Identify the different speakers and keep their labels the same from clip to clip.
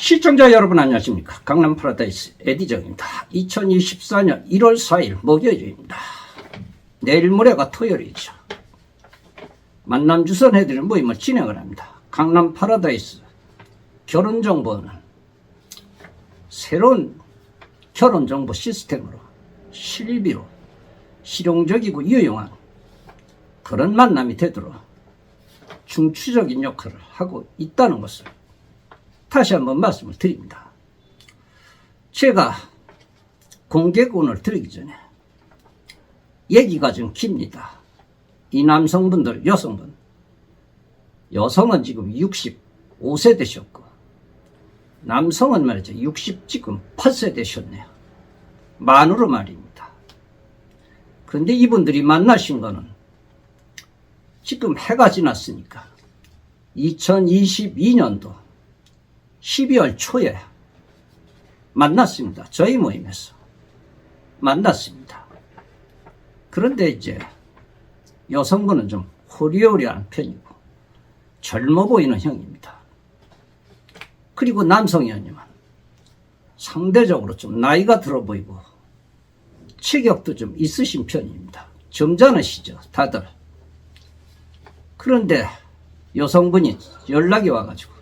Speaker 1: 시청자 여러분 안녕하십니까? 강남 파라다이스 에디정입니다. 2024년 1월 4일 목요일입니다. 내일 모레가 토요일이죠. 만남 주선 해드리는 모임을 진행을 합니다. 강남 파라다이스 결혼정보는 새로운 결혼정보 시스템으로 실비로 실용적이고 유용한 그런 만남이 되도록 중추적인 역할을 하고 있다는 것을 다시 한번 말씀을 드립니다. 제가 공개권을 드리기 전에 얘기가 좀 깁니다. 이 남성분들, 여성분. 여성은 지금 65세 되셨고, 남성은 말이죠. 60 지금 8세 되셨네요. 만으로 말입니다. 그런데 이분들이 만나신 거는 지금 해가 지났으니까 2022년도 12월 초에 만났습니다. 저희 모임에서 만났습니다. 그런데 이제 여성분은 좀 호리호리한 편이고 젊어 보이는 형입니다. 그리고 남성이었지만 상대적으로 좀 나이가 들어 보이고 체격도 좀 있으신 편입니다. 점잖으시죠, 다들. 그런데 여성분이 연락이 와가지고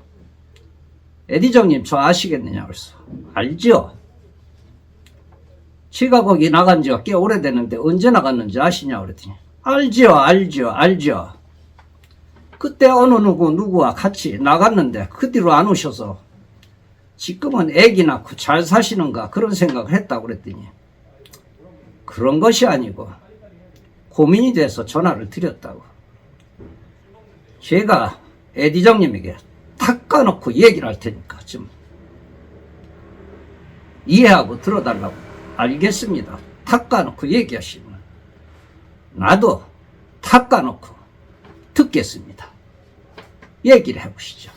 Speaker 1: 에디정님 저 아시겠느냐 그래서 알죠 제가 거기 나간 지가 꽤 오래됐는데 언제 나갔는지 아시냐 그랬더니 알죠 알죠 알죠 그때 어느 누구 누구와 같이 나갔는데 그 뒤로 안 오셔서 지금은 애기 낳고 잘 사시는가 그런 생각을 했다고 그랬더니 그런 것이 아니고 고민이 돼서 전화를 드렸다고. 제가 에디정님에게 탁 까놓고 얘기를 할 테니까 좀 이해하고 들어달라고 알겠습니다. 탁 까놓고 얘기하시면 나도 탁 까놓고 듣겠습니다. 얘기를 해보시죠.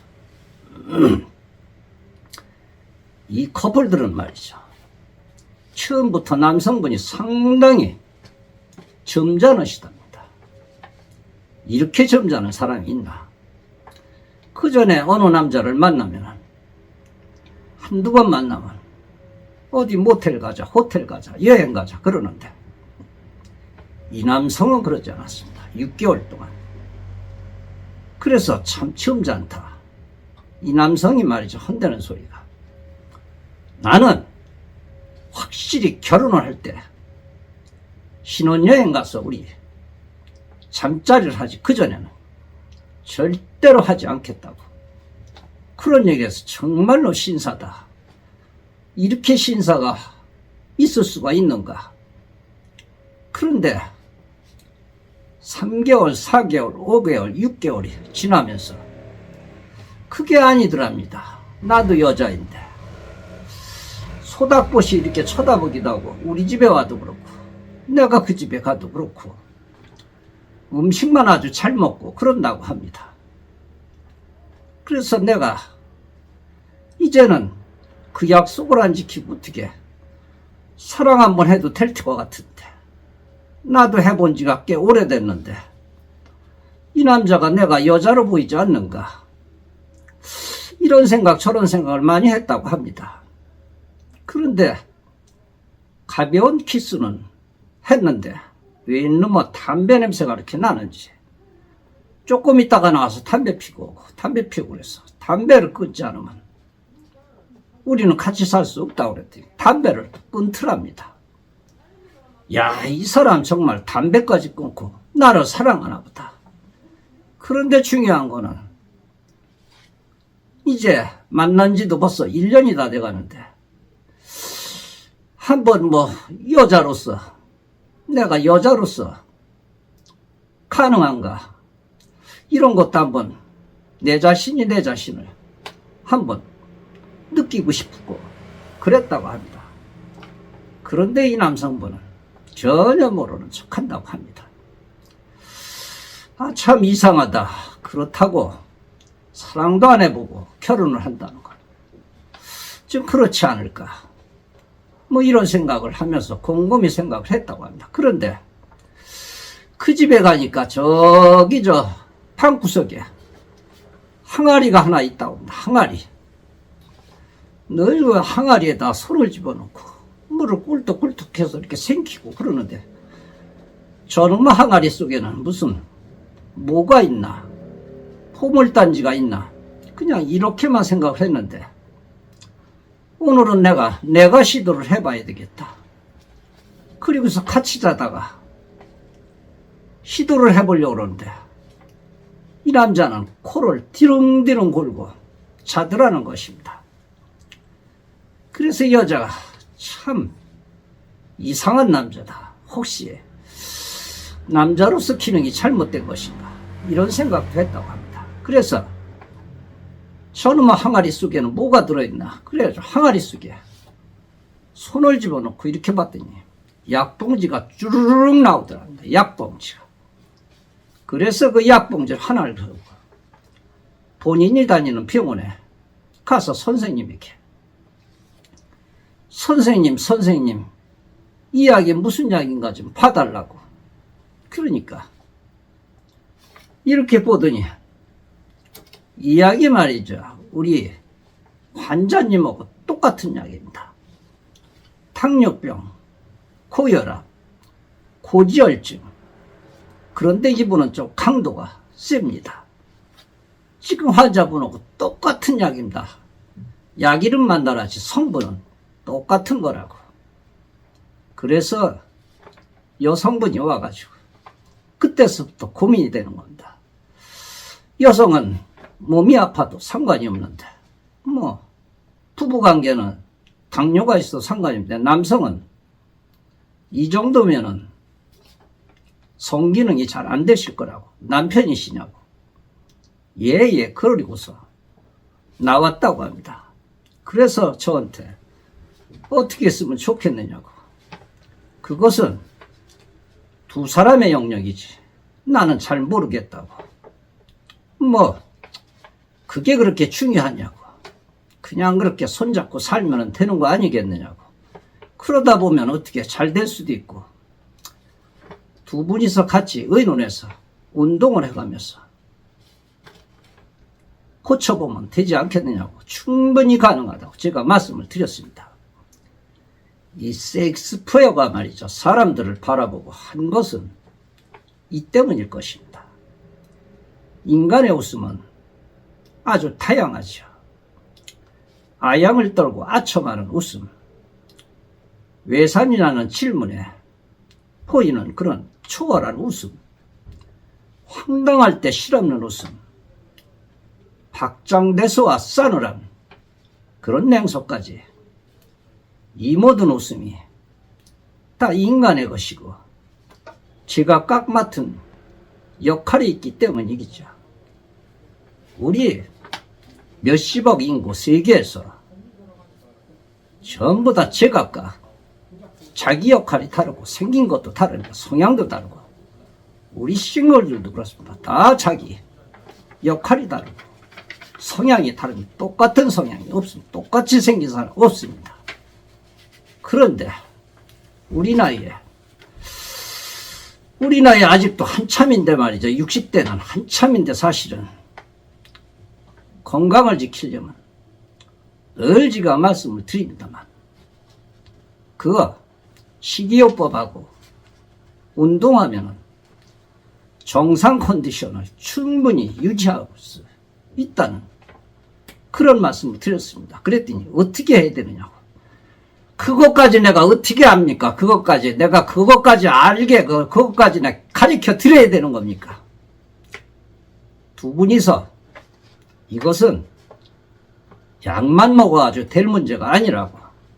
Speaker 1: 이 커플들은 말이죠. 처음부터 남성분이 상당히 점잖으시답니다. 이렇게 점잖은 사람이 있나? 그 전에 어느 남자를 만나면 한두 번 만나면 어디 모텔 가자, 호텔 가자, 여행 가자 그러는데 이 남성은 그러지 않았습니다. 6개월 동안. 그래서 참 점잖다. 이 남성이 말이죠. 헌대는 소리가. 나는 확실히 결혼을 할 때 신혼여행 가서 우리 잠자리를 하지 그전에는 절대로 하지 않겠다고. 그런 얘기에서 정말로 신사다. 이렇게 신사가 있을 수가 있는가. 그런데 3개월, 4개월, 5개월, 6개월이 지나면서 그게 아니더랍니다. 나도 여자인데. 소닥봇이 이렇게 쳐다보기도 하고 우리 집에 와도 그렇고 내가 그 집에 가도 그렇고 음식만 아주 잘 먹고 그런다고 합니다. 그래서 내가 이제는 그 약속을 안 지키고 어떻게 사랑 한번 해도 될 것 같은데 나도 해본 지가 꽤 오래됐는데 이 남자가 내가 여자로 보이지 않는가 이런 생각 저런 생각을 많이 했다고 합니다. 그런데 가벼운 키스는 했는데 왜 이놈의 담배 냄새가 이렇게 나는지. 조금 있다가 나와서 담배 피고 담배 피우고 그래서 담배를 끊지 않으면 우리는 같이 살 수 없다고 그랬더니 담배를 끊더랍니다. 야, 이 사람 정말 담배까지 끊고 나를 사랑하나 보다. 그런데 중요한 거는 이제 만난 지도 벌써 1년이 다 돼가는데 한번 뭐 여자로서 내가 여자로서 가능한가? 이런 것도 한번 내 자신이 내 자신을 한번 느끼고 싶고 그랬다고 합니다. 그런데 이 남성분은 전혀 모르는 척 한다고 합니다. 아, 참 이상하다. 그렇다고 사랑도 안 해보고 결혼을 한다는 건. 좀 그렇지 않을까. 뭐 이런 생각을 하면서 곰곰이 생각을 했다고 합니다. 그런데 그 집에 가니까 저기 저 방구석에 항아리가 하나 있다고 합니다. 항아리. 늘그 항아리에다 손을 집어넣고 물을 꿀떡꿀떡 해서 이렇게 생기고 그러는데 저놈 항아리 속에는 무슨 뭐가 있나 포물단지가 있나 그냥 이렇게만 생각을 했는데 오늘은 내가 내가 시도를 해봐야 되겠다. 그리고서 같이 자다가 시도를 해보려고 그러는데 이 남자는 코를 뒤릉뒤릉 골고 자더라는 것입니다. 그래서 이 여자가 참 이상한 남자다. 혹시 남자로서 기능이 잘못된 것인가? 이런 생각도 했다고 합니다. 그래서 저놈의 항아리 속에는 뭐가 들어있나? 그래가지고 항아리 속에 손을 집어넣고 이렇게 봤더니 약봉지가 쭈르륵 나오더랍니다. 약봉지가. 그래서 그 약봉지를 하나를 들고 본인이 다니는 병원에 가서 선생님에게 선생님, 선생님, 이 약이 무슨 약인가 좀 봐달라고. 그러니까 이렇게 보더니 이 약이 말이죠. 우리 환자님하고 똑같은 약입니다. 당뇨병, 고혈압, 고지혈증. 그런데 이분은 좀 강도가 셉니다. 지금 환자분하고 똑같은 약입니다. 약 이름만 다르지 성분은 똑같은 거라고. 그래서 여성분이 와가지고 그때서부터 고민이 되는 겁니다. 여성은 몸이 아파도 상관이 없는데. 뭐 부부관계는 당뇨가 있어도 상관이 없는데. 남성은 이 정도면은 성기능이 잘 안 되실 거라고. 남편이시냐고. 예예 그러고서 나왔다고 합니다. 그래서 저한테 어떻게 했으면 좋겠느냐고. 그것은 두 사람의 영역이지. 나는 잘 모르겠다고. 뭐 그게 그렇게 중요하냐고 그냥 그렇게 손잡고 살면 되는 거 아니겠느냐고 그러다 보면 어떻게 잘 될 수도 있고 두 분이서 같이 의논해서 운동을 해가면서 고쳐보면 되지 않겠느냐고 충분히 가능하다고 제가 말씀을 드렸습니다. 이 섹스푸어가 말이죠. 사람들을 바라보고 한 것은 이 때문일 것입니다. 인간의 웃음은 아주 다양하죠. 아양을 떨고 아첨하는 웃음. 외산이라는 질문에 보이는 그런 초월한 웃음. 황당할 때 실없는 웃음. 박장대소와 싸늘한 그런 냉소까지 이 모든 웃음이 다 인간의 것이고 제가 깍 맡은 역할이 있기 때문이겠죠. 우리 몇십억 인구 세계에서 전부 다 제각각 자기 역할이 다르고 생긴 것도 다르고 성향도 다르고 우리 싱글들도 그렇습니다. 다 자기 역할이 다르고 성향이 다른 똑같은 성향이 없습니다. 똑같이 생긴 사람 없습니다. 그런데 우리 나이에 우리 나이 아직도 한참인데 말이죠. 60대는 한참인데 사실은 건강을 지키려면 늘 제가 말씀을 드립니다만 그거 식이요법하고 운동하면은 정상 컨디션을 충분히 유지하고 있- 있다는 그런 말씀을 드렸습니다. 그랬더니 어떻게 해야 되느냐고. 그것까지 내가 어떻게 합니까? 그것까지 내가 그것까지 알게 그 그것까지 내가 가르쳐 드려야 되는 겁니까? 두 분이서 이것은 약만 먹어가지고 될 문제가 아니라고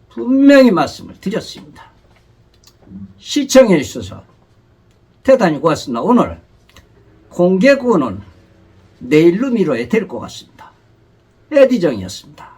Speaker 1: 분명히 말씀을 드렸습니다. 시청해 주셔서 대단히 고맙습니다. 오늘 공개 구호는 내일로 미뤄야 될 것 같습니다. 에디정이었습니다.